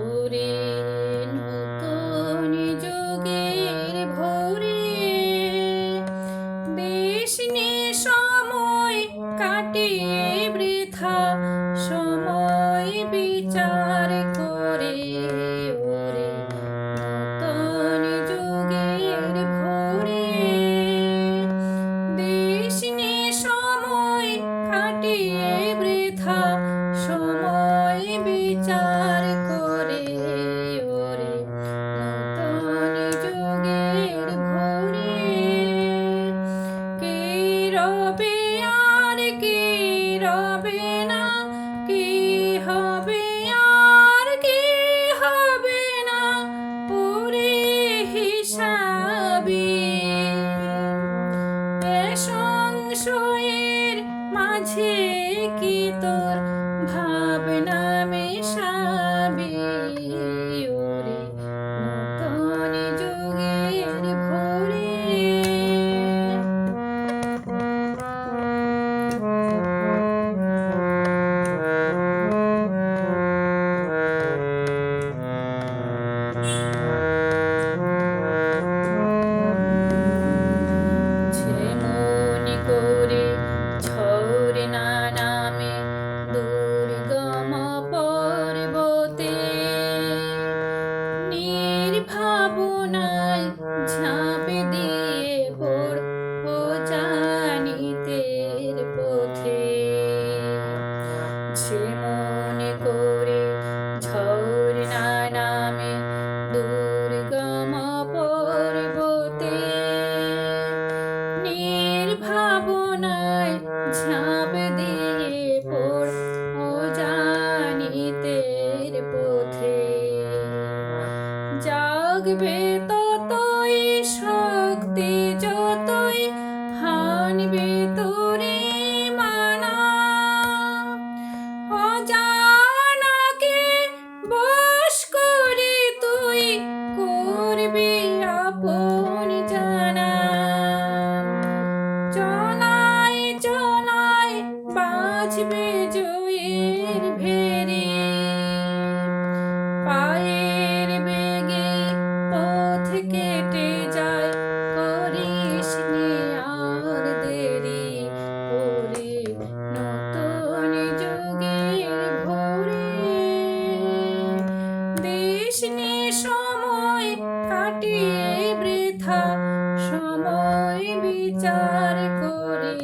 ওরে নতুন যুগের ভোরে। দেশ সময় কাটিয়ে রবে আর কে রবে না? কি হবে আর কি হবে না? পুরে হিসাবি। সংশয়ের মাঝে কি তোর ঝেমনি করে ঝরে না নামে দুর্গম পর্বতে নির্ভাবনায় ঝাঁপ দিয়ে পড় ও জানিতের পথে। জাগবে ততই শক্তি যতই নাচবে জয়ের ভেরি, পায়ের বেগে পথ কেটে যায়, করিস আর দেরি। করে নতুন যুগের ভোরে, দেশ নিয়ে সময় কাটিয়ে বৃথা, সময় বিচার করি